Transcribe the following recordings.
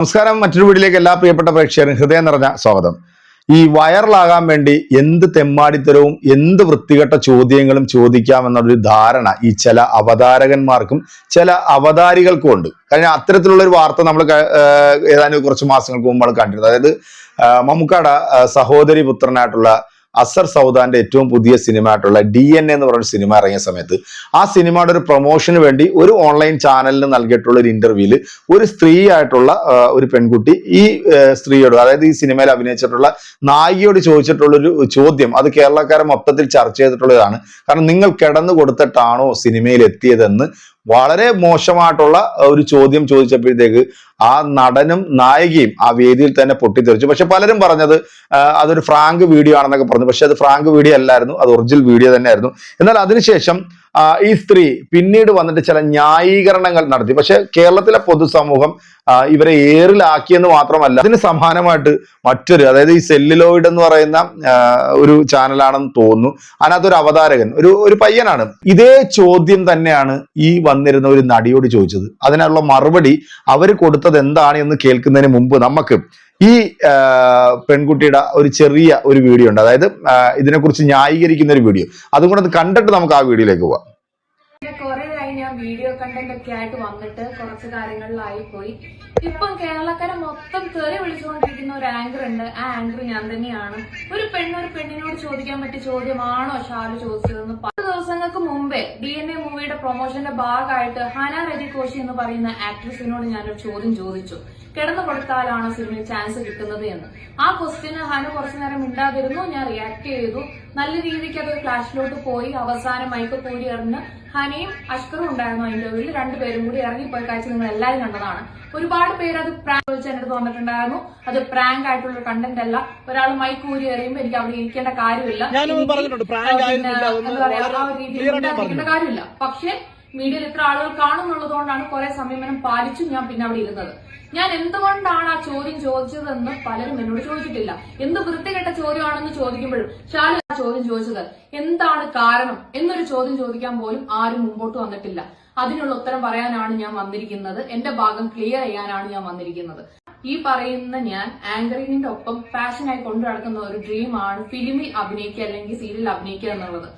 നമസ്കാരം. മറ്റൊരു വീട്ടിലേക്ക് എല്ലാ പ്രിയപ്പെട്ട പ്രേക്ഷകരും ഹൃദയം നിറഞ്ഞ സ്വാഗതം. ഈ വൈറലാകാൻ വേണ്ടി എന്ത് തെമ്മാടിത്തരവും എന്ത് വൃത്തികെട്ട ചോദ്യങ്ങളും ചോദിക്കാം എന്നുള്ളൊരു ധാരണ ഈ ചില അവതാരകന്മാർക്കും ചില അവതാരികൾക്കും ഉണ്ട്. കാരണം അത്തരത്തിലുള്ള ഒരു വാർത്ത നമ്മൾ ഏതാനും കുറച്ച് മാസങ്ങൾക്ക് മുമ്പാണ് കണ്ടിരുന്നത്. അതായത് മമ്മൂക്കാട സഹോദരി പുത്രനായിട്ടുള്ള അസർ സൗദാന്റെ ഏറ്റവും പുതിയ സിനിമ ആയിട്ടുള്ള ഡി എൻ എന്ന് പറയുന്ന സിനിമ ഇറങ്ങിയ സമയത്ത് ആ സിനിമയുടെ ഒരു പ്രൊമോഷന് വേണ്ടി ഒരു ഓൺലൈൻ ചാനലിന് നൽകിയിട്ടുള്ള ഒരു ഇന്റർവ്യൂവിൽ ഒരു സ്ത്രീ ആയിട്ടുള്ള ഒരു പെൺകുട്ടി ഈ സ്ത്രീയോട് അതായത് ഈ സിനിമയിൽ അഭിനയിച്ചിട്ടുള്ള നായികയോട് ചോദിച്ചിട്ടുള്ള ഒരു ചോദ്യം അത് കേരളക്കാരെ മൊത്തത്തിൽ ചർച്ച ചെയ്തിട്ടുള്ളതാണ്. കാരണം നിങ്ങൾ കിടന്നു കൊടുത്തിട്ടാണോ സിനിമയിൽ എത്തിയതെന്ന് വളരെ മോശമായിട്ടുള്ള ഒരു ചോദ്യം ചോദിച്ചപ്പോഴത്തേക്ക് ആ നടനും നായികയും ആ വേദിയിൽ തന്നെ പൊട്ടിത്തെറിച്ചു. പക്ഷെ പലരും പറഞ്ഞത് അതൊരു ഫ്രാങ്ക് വീഡിയോ ആണെന്നൊക്കെ പറഞ്ഞു. പക്ഷെ അത് ഫ്രാങ്ക് വീഡിയോ അല്ലായിരുന്നു അത് ഒറിജിനൽ വീഡിയോ തന്നെയായിരുന്നു. എന്നാൽ അതിനുശേഷം ഈ സ്ത്രീ പിന്നീട് വന്നിട്ട് ചില ന്യായീകരണങ്ങൾ നടത്തി. പക്ഷെ കേരളത്തിലെ പൊതുസമൂഹം ഇവരെ ഏറിലാക്കിയെന്ന് മാത്രമല്ല അതിന് സമാനമായിട്ട് മറ്റൊരു അതായത് ഈ സെല്ലിലോയിഡ് എന്ന് പറയുന്ന ഒരു ചാനലാണെന്ന് തോന്നുന്നു. അതിനകത്തൊരു അവതാരകൻ ഒരു ഒരു പയ്യനാണ്. ഇതേ ചോദ്യം തന്നെയാണ് ഈ വന്നിരുന്ന ഒരു നടിയോട് ചോദിച്ചത്. അതിനുള്ള മറുപടി അവർ കൊടുത്തത് എന്താണ് എന്ന് കേൾക്കുന്നതിന് മുമ്പ് നമുക്ക് ഈ പെൺകുട്ടിയുടെ ഒരു ചെറിയ ഒരു വീഡിയോ ഉണ്ട്. അതായത് ഇതിനെക്കുറിച്ച് ന്യായീകരിക്കുന്ന ഒരു വീഡിയോ. അതും കൂടെ കണ്ടിട്ട് നമുക്ക് ആ വീഡിയോയിലേക്ക് പോവാം. ഞാൻ വീഡിയോ കണ്ടന്റ് ഒക്കെ ആയിട്ട് വന്നിട്ട് കുറച്ച് കാര്യങ്ങളിലായി പോയി. ഇപ്പം കേരളക്കാരെ മൊത്തം തെറി വിളിച്ചുകൊണ്ടിരിക്കുന്ന ഒരു ആങ്കർ ഉണ്ട്. ആ ആങ്കർ ഞാൻ തന്നെയാണ്. ഒരു പെണ്ണ് ഒരു പെണ്ണിനോട് ചോദിക്കാൻ പറ്റിയ ചോദ്യമാണോ ഷാലു ചോദിച്ചതെന്ന് ദിവസങ്ങൾക്ക് മുമ്പേ ഡി എൻ എ മൂവിയുടെ പ്രൊമോഷന്റെ ഭാഗമായിട്ട് ഹന രതി കോശി എന്ന് പറയുന്ന ആക്ട്രസിനോട് ഞാനൊരു ചോദ്യം ചോദിച്ചു. കിടന്നു കൊടുത്താലാണ് സിനിമയിൽ ചാൻസ് കിട്ടുന്നത് എന്ന്. ആ ക്വസ്റ്റ്യന് ഹന കുറച്ചു നേരം മിണ്ടാതിരുന്നു. ഞാൻ റിയാക്ട് ചെയ്തു. നല്ല രീതിക്ക് അത് ക്ലാഷിലോട്ട് പോയി അവസാനം മൈക്ക് കൂടി എറിഞ്ഞ് ഹനയും അഷ്കറും ഉണ്ടായിരുന്നു അതിന്റെ ഉള്ളിൽ രണ്ടുപേരും കൂടി ഇറങ്ങിപ്പോയ കാഴ്ച നിങ്ങൾ എല്ലാവരും കണ്ടതാണ്. ഒരുപാട് പേര് അത് പ്രാങ്ക് വിളിച്ച് എന്റെ അടുത്ത് വന്നിട്ടുണ്ടായിരുന്നു. അത് പ്രാങ്ക് ആയിട്ടുള്ള കണ്ടന്റ് അല്ല. ഒരാൾ മൈക്ക് കൂടി എറിയുമ്പോൾ എനിക്ക് അവിടെ ഇരിക്കേണ്ട കാര്യമില്ല. എന്താ പറയാ, ആ ഒരു രീതിയിൽ ഇരിക്കേണ്ട കാര്യമില്ല. പക്ഷേ മീഡിയയിൽ ഇത്ര ആളുകൾ കാണുന്നുള്ളതുകൊണ്ടാണ് കുറെ സംയമനം പാലിച്ചു ഞാൻ പിന്നെ അവിടെ ഇരുന്നത്. ഞാൻ എന്തുകൊണ്ടാണ് ആ ചോദ്യം ചോദിച്ചതെന്ന് പലരും എന്നോട് ചോദിച്ചിട്ടില്ല. എന്ത് വൃത്തികെട്ട ചോദ്യമാണെന്ന് ചോദിക്കുമ്പോഴും ഷാലു ചോദ്യം ചോദിച്ചത്? എന്താണ് കാരണം? എന്നൊരു ചോദ്യം ചോദിക്കാൻ പോലും ആരും മുമ്പോട്ട് വന്നിട്ടില്ല. അതിനുള്ള ഉത്തരം പറയാനാണ് ഞാൻ വന്നിരിക്കുന്നത്. എന്റെ ഭാഗം ക്ലിയർ ചെയ്യാനാണ് ഞാൻ വന്നിരിക്കുന്നത്. ഈ പറയുന്ന ഞാൻ ആങ്കറിങ്ങിന്റെ ഒപ്പം പാഷനായി കൊണ്ടു നടക്കുന്ന ഒരു ഡ്രീമാണ് ഫിലിമിൽ അഭിനയിക്കുക അല്ലെങ്കിൽ സീരിയൽ അഭിനയിക്കുക എന്നുള്ളത്.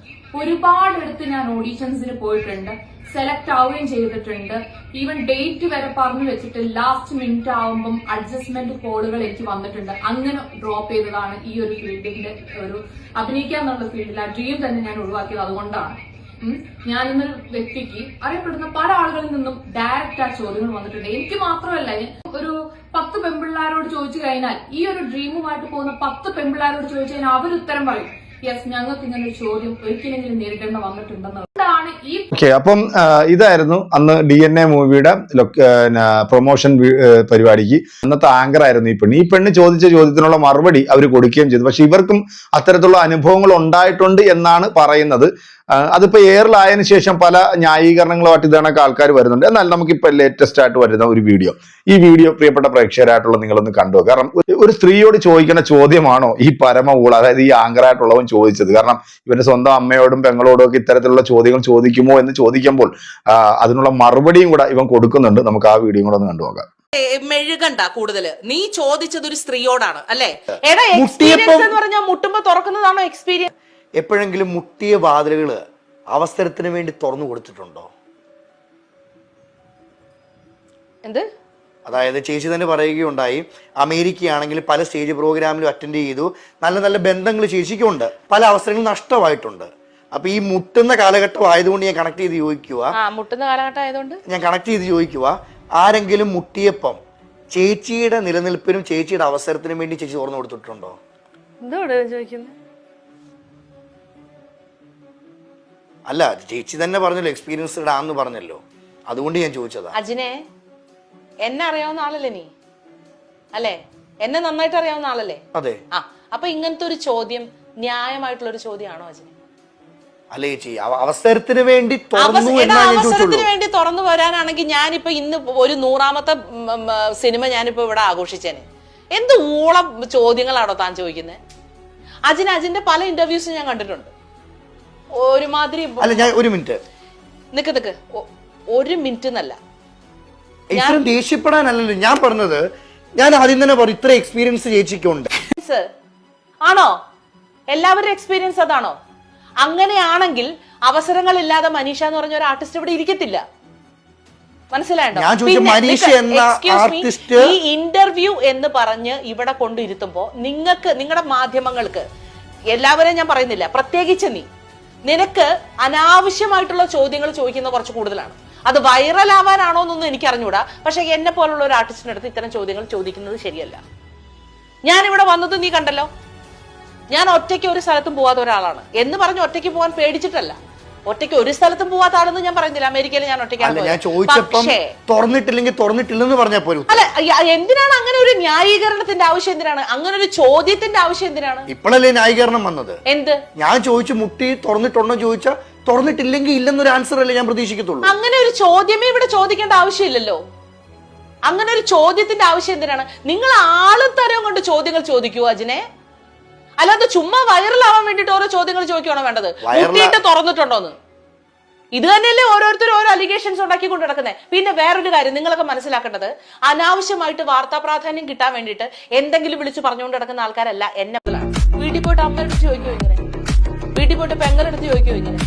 ഒരുപാട് അടുത്ത് ഞാൻ ഓഡീഷൻസിന് പോയിട്ടുണ്ട് സെലക്ട് ആവുകയും ചെയ്തിട്ടുണ്ട്. ഈവൻ ഡേറ്റ് വരെ പറഞ്ഞു വെച്ചിട്ട് ലാസ്റ്റ് മിനിറ്റ് ആവുമ്പം അഡ്ജസ്റ്റ്മെന്റ് കോളുകൾ എനിക്ക് വന്നിട്ടുണ്ട്. അങ്ങനെ ഡ്രോപ്പ് ചെയ്തതാണ് ഈ ഒരു ഫീൽഡിന്റെ ഒരു അഭിനയിക്കുക എന്നുള്ള ഫീൽഡിൽ ആ ഡ്രീം തന്നെ ഞാൻ ഒഴിവാക്കിയത് അതുകൊണ്ടാണ്. ഞാൻ ഇന്നൊരു വ്യക്തിക്ക് അറിയപ്പെടുന്ന പല ആളുകളിൽ നിന്നും ഡയറക്റ്റ് ആ ചോദ്യങ്ങൾ വന്നിട്ടുണ്ട്. എനിക്ക് മാത്രമല്ല ഒരു പത്ത് പെൺപിള്ളാരോട് ചോദിച്ചു കഴിഞ്ഞാൽ ഈ ഒരു ഡ്രീമുമായിട്ട് പോകുന്ന പത്ത് പെൺപിള്ളാരോട് ചോദിച്ചു കഴിഞ്ഞാൽ അവർ ഉത്തരം പറയും. യെസ് ഞങ്ങൾക്ക് ഇങ്ങനെ ഒരു ചോദ്യം ഒരിക്കലെങ്കിലും നേരിടേണ്ട വന്നിട്ടുണ്ടെന്ന്. അപ്പം ഇതായിരുന്നു അന്ന് ഡി എൻ എ മൂവിയുടെ പ്രൊമോഷൻ പരിപാടിക്ക്. അന്നത്തെ ആങ്കർ ആയിരുന്നു ഈ പെണ്ണ്. ഈ പെണ്ണ് ചോദിച്ച ചോദ്യത്തിനുള്ള മറുപടി അവർ കൊടുക്കുകയും ചെയ്തു. പക്ഷെ ഇവർക്കും അത്തരത്തിലുള്ള അനുഭവങ്ങൾ ഉണ്ടായിട്ടുണ്ട് എന്നാണ് പറയുന്നത്. ആ, അതിപ്പോ എയറിലായതിനു ശേഷം പല ന്യായീകരണങ്ങളുമായിട്ട് ഇതണക്ക് ആൾക്കാർ വരുന്നുണ്ട്. എന്നാൽ നമുക്കിപ്പോൾ ലേറ്റസ്റ്റ് ആയിട്ട് വരുന്ന ഒരു വീഡിയോ ഈ വീഡിയോ പ്രിയപ്പെട്ട പ്രേക്ഷകരായിട്ടുള്ള നിങ്ങളൊന്ന് കണ്ടു കാരണം ഒരു- സ്ത്രീയോട് ചോദിക്കുന്ന ചോദ്യമാണോ ഈ പരമ ഊള അതായത് ഈ ആങ്കറായിട്ടുള്ളവൻ ചോദിച്ചത്. കാരണം ഇവന്റെ സ്വന്തം അമ്മയോടും പെങ്ങളോടും ഒക്കെ ഇത്തരത്തിലുള്ള ചോദ്യങ്ങൾ ചോദിക്കുമോ എന്ന് ചോദിക്കുമ്പോൾ അതിനുള്ള മറുപടിയും കൂടെ ഇവൻ കൊടുക്കുന്നുണ്ട്. നമുക്ക് ആ വീഡിയോ കൂടെ ഒന്ന് കണ്ടു നോക്കാം. മെഴുകണ്ട കൂടുതൽ. നീ ചോദിച്ചത് ഒരു സ്ത്രീയോടാണ് അല്ലെ? എടാ മുട്ടിയപ്പം- എക്സ്പീരിയൻസ് എന്ന് പറഞ്ഞാൽ മുട്ടുമ്പോ തുറക്കുന്നതാണോ എക്സ്പീരിയൻസ് എപ്പോഴെങ്കിലും മുട്ടിയ വാതിലുകൾ അവസരത്തിന് വേണ്ടി തുറന്നു കൊടുത്തിട്ടുണ്ടോ? എന്ത്? അതായത് ചേച്ചി തന്നെ പറയുകയുണ്ടായി അമേരിക്കയാണെങ്കിൽ പല സ്റ്റേജ് പ്രോഗ്രാമിലും അറ്റൻഡ് ചെയ്തു നല്ല നല്ല ബന്ധങ്ങൾ ചേച്ചിക്കുണ്ട് പല അവസരങ്ങളും നഷ്ടമായിട്ടുണ്ട്. അപ്പൊ ഈ മുട്ടുന്ന കാലഘട്ടം ആയതുകൊണ്ട് ഞാൻ കണക്ട് ചെയ്ത് ചോദിക്കുക മുട്ടുന്ന കാലഘട്ടം ആയതുകൊണ്ട്? ഞാൻ കണക്ട് ചെയ്ത് ചോദിക്കുക ആരെങ്കിലും മുട്ടിയപ്പം ചേച്ചിയുടെ നിലനിൽപ്പിനും ചേച്ചിയുടെ അവസരത്തിനും വേണ്ടി ചേച്ചി തുറന്നു കൊടുത്തിട്ടുണ്ടോ? എന്തോ ചോദിക്കുന്നത് അല്ല ചേച്ചി തന്നെ പറഞ്ഞല്ലോ എക്സ്പീരിയൻസ്ഡ് ആന്ന് പറഞ്ഞല്ലോ. അതുകൊണ്ട് ഞാൻ ചോദിച്ചതാ. അജിനെ എന്നെ അറിയാവുന്ന ആളല്ലേ നീ? അല്ലേ? എന്നെ നന്നായിട്ട് അറിയാവുന്ന ആളല്ലേ? അതെ. ആ അപ്പൊ ഇങ്ങനത്തെ ഒരു ചോദ്യം ന്യായമായിട്ടുള്ള ഒരു ചോദ്യമാണോ അജിനെ? അല്ല ചേച്ചി അവസരത്തിന് വേണ്ടി അവസരത്തിന് വേണ്ടി തുറന്നു വരാനാണെങ്കിൽ ഞാനിപ്പോ ഇന്ന് ഒരു നൂറാമത്തെ സിനിമ ഞാനിപ്പോ ഇവിടെ ആഘോഷിച്ചേനെ. എന്ത് ഊളം ചോദ്യങ്ങളാണോ താൻ ചോദിക്കുന്നത് അജിന് അജിന്റെ പല ഇന്റർവ്യൂസും ഞാൻ കണ്ടിട്ടുണ്ട്. ഒരുമാതിരി അല്ല ഞാൻ ഒരു മിനിറ്റ്. നിക്ക് നിക്ക്. ഒരു മിനിറ്റ് എന്നല്ല. ഇത്രയും ദേഷ്യപ്പെടാനല്ലല്ലോ. ഞാൻ പറഞ്ഞത് ഞാൻ ആദ്യം തന്നെ പറയും ഇത്ര എക്സ്പീരിയൻസ് ചേച്ചിക്കുണ്ട്. ആണോ? എല്ലാവരുടെ എക്സ്പീരിയൻസ് അതാണോ? അങ്ങനെയാണെങ്കിൽ അവസരങ്ങളില്ലാതെ മനീഷ എന്ന് പറഞ്ഞ ഒരു ആർട്ടിസ്റ്റ് ഇവിടെ ഇരിക്കത്തില്ല. മനസ്സിലായോ? ഞാൻ ചോദിച്ച മനീഷ എന്ന ആർട്ടിസ്റ്റ് ഈ ഇന്റർവ്യൂ എന്ന് പറഞ്ഞ് ഇവിടെ കൊണ്ടിരുത്തുമ്പോ നിങ്ങൾക്ക് നിങ്ങളുടെ മാധ്യമങ്ങൾക്ക് എല്ലാവരെയും ഞാൻ പറയുന്നില്ല പ്രത്യേകിച്ച് നീ. നിനക്ക് അനാവശ്യമായിട്ടുള്ള ചോദ്യങ്ങൾ ചോദിക്കുന്ന കുറച്ച് കൂടുതലാണ്. അത് വൈറൽ ആവാനാണോ എന്നൊന്നും എനിക്ക് അറിഞ്ഞൂടാ പക്ഷെ എന്നെ പോലുള്ള ഒരു ആർട്ടിസ്റ്റിന്റെ അടുത്ത് ഇത്തരം ചോദ്യങ്ങൾ ചോദിക്കുന്നത് ശരിയല്ല. ഞാൻ ഇവിടെ വന്നത് നീ കണ്ടല്ലോ. ഞാൻ ഒറ്റയ്ക്ക് ഒരു സ്ഥലത്തും പോവാത്ത ഒരാളാണ്. എന്ന് പറഞ്ഞ് ഒറ്റയ്ക്ക് പോകാൻ പേടിച്ചിട്ടല്ല. ഒറ്റയ്ക്ക് ഒരു സ്ഥലത്തും പോവാത്ത ആളെന്ന് ഞാൻ പറയുന്നില്ല. അമേരിക്കയിൽ ഞാൻ ഒറ്റയ്ക്കാണ് അല്ല ഞാൻ ചോദിച്ചപ്പം പക്ഷേ തുറന്നിട്ടില്ലെങ്കിൽ തുറന്നിട്ടില്ലെന്ന് പറഞ്ഞാൽ പോലും അല്ല എന്തിനാണ് അങ്ങനെ ഒരു ന്യായീകരണത്തിന്റെ ആവശ്യം എന്തിനാണ്? അങ്ങനെ ഒരു ചോദ്യത്തിന്റെ ആവശ്യം എന്തിനാണ്? ഇപ്പോഴല്ലേ ന്യായീകരണം വന്നത്? എന്ത്? ഞാൻ ചോദിച്ചു മുട്ടി തുറന്നിട്ടുണ്ടോ ചോദിച്ചാൽ തുറന്നിട്ടില്ലെങ്കിൽ ഇല്ലെന്നൊരു ആൻസർ അല്ലേ ഞാൻ പ്രതീക്ഷിക്കത്തുള്ളൂ. അങ്ങനെ ഒരു ചോദ്യമേ ഇവിടെ ചോദിക്കേണ്ട ആവശ്യമില്ലല്ലോ. അങ്ങനെ ഒരു ചോദ്യത്തിന്റെ ആവശ്യം എന്തിനാണ്? നിങ്ങൾ ആളും തരം കൊണ്ട് ചോദ്യങ്ങൾ ചോദിക്കൂ അജിനെ? അല്ലാതെ ചുമ്മാ വൈറലാവാൻ വേണ്ടിട്ട് ഓരോ ചോദ്യങ്ങൾ ചോദിക്കുകയാണോ വേണ്ടത്? മുട്ടിയിട്ട് തുറന്നിട്ടുണ്ടോന്ന്? ഇത് തന്നെയല്ലേ ഓരോരുത്തർ ഓരോ അലിഗേഷൻസ് ഉണ്ടാക്കി കൊണ്ട് നടക്കുന്നത് പിന്നെ വേറൊരു കാര്യം നിങ്ങളൊക്കെ മനസ്സിലാക്കേണ്ടത് അനാവശ്യമായിട്ട് വാർത്താ പ്രാധാന്യം കിട്ടാൻ വേണ്ടിയിട്ട് എന്തെങ്കിലും വിളിച്ച് പറഞ്ഞുകൊണ്ട് നടക്കുന്ന ആൾക്കാരല്ല എന്നെ. വീട്ടിൽ പോയിട്ട് അമ്മയുടെ ചോദിക്കുമോ ഇങ്ങനെ? വീട്ടിൽ പോയിട്ട് പെങ്ങളെടുത്ത് ചോദിക്കുമോ ഇങ്ങനെ?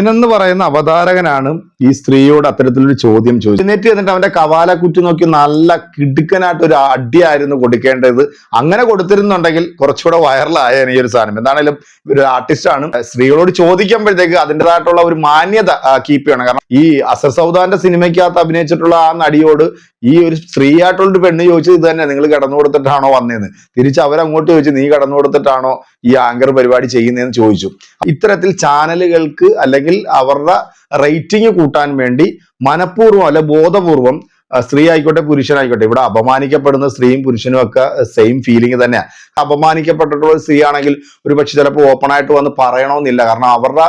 എന്ന് പറയുന്ന അവതാരകനാണ് ഈ സ്ത്രീയോട് അത്തരത്തിലൊരു ചോദ്യം ചോദിച്ചു. എന്നിട്ട് എന്നിട്ട് അവന്റെ കവാല കുറ്റി നോക്കി നല്ല കിടുക്കനായിട്ട് ഒരു അടിയായിരുന്നു കൊടുക്കേണ്ടത്. അങ്ങനെ കൊടുത്തിരുന്നുണ്ടെങ്കിൽ കുറച്ചുകൂടെ വൈറലായാണ് ഈ ഒരു സാധനം. എന്താണേലും ഒരു ആർട്ടിസ്റ്റാണ് സ്ത്രീകളോട് ചോദിക്കുമ്പോഴത്തേക്ക് അതിന്റെതായിട്ടുള്ള ഒരു മാന്യത കീപ്പ് ചെയ്യണം. കാരണം ഈ അസർ സൗദാന്റെ സിനിമയ്ക്കകത്ത് അഭിനയിച്ചിട്ടുള്ള ആ നടിയോട് ഈ ഒരു സ്ത്രീ ആയിട്ടുള്ള പെണ്ണ് ചോദിച്ചത് ഇത് തന്നെ നിങ്ങൾ കടന്നു കൊടുത്തിട്ടാണോ വന്നതെന്ന് തിരിച്ച് അവരങ്ങോട്ട് ചോദിച്ചു നീ കടന്നു കൊടുത്തിട്ടാണോ ഈ ആങ്കർ പരിപാടി ചെയ്യുന്നതെന്ന് ചോദിച്ചു. ഇത്തരത്തിൽ ചാനലുകൾക്ക് അല്ലെങ്കിൽ അവരുടെ റേറ്റിംഗ് കൂട്ടാൻ വേണ്ടി മനഃപൂർവം അല്ലെ ബോധപൂർവം സ്ത്രീ ആയിക്കോട്ടെ പുരുഷനായിക്കോട്ടെ ഇവിടെ അപമാനിക്കപ്പെടുന്ന സ്ത്രീയും പുരുഷനും ഒക്കെ സെയിം ഫീലിംഗ് തന്നെയാണ് അപമാനിക്കപ്പെട്ടിട്ടുള്ള സ്ത്രീ ആണെങ്കിൽ ഒരു പക്ഷെ ചിലപ്പോൾ ഓപ്പൺ ആയിട്ട് വന്ന് പറയണമെന്നില്ല. കാരണം അവരുടെ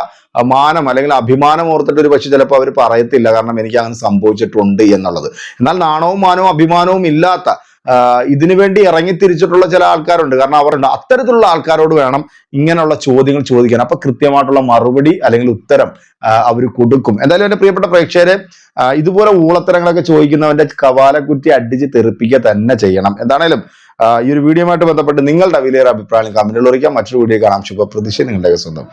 മാനം അല്ലെങ്കിൽ അഭിമാനം ഓർത്തിട്ട് ഒരു പക്ഷെ ചിലപ്പോൾ അവർ പറയത്തില്ല. കാരണം എനിക്ക് അങ്ങനെ സംഭവിച്ചിട്ടുണ്ട് എന്നുള്ളത്. എന്നാൽ നാണവും മാനവും അഭിമാനവും ഇല്ലാത്ത ഇതിനു വേണ്ടി ഇറങ്ങി തിരിച്ചിട്ടുള്ള ചില ആൾക്കാരുണ്ട്. കാരണം അവരുണ്ട്. അത്തരത്തിലുള്ള ആൾക്കാരോട് വേണം ഇങ്ങനെയുള്ള ചോദ്യങ്ങൾ ചോദിക്കാൻ. അപ്പൊ കൃത്യമായിട്ടുള്ള മറുപടി അല്ലെങ്കിൽ ഉത്തരം അവർ കൊടുക്കും. എന്തായാലും എന്റെ പ്രിയപ്പെട്ട പ്രേക്ഷകരെ ഇതുപോലെ ഊളത്തരങ്ങളൊക്കെ ചോദിക്കുന്നവന്റെ കവാലക്കുറ്റി അടിച്ച് തെറിപ്പിക്കുക തന്നെ ചെയ്യണം. എന്താണേലും ഈ ഒരു വീഡിയോയുമായിട്ട് ബന്ധപ്പെട്ട് നിങ്ങളുടെ വിലയേറെ അഭിപ്രായം കമന്റുകൾ അറിയിക്കാം. മറ്റൊരു വീഡിയോ കാണാം. ശുഭപ്രതീക്ഷ. നിങ്ങളുടെ സ്വന്തം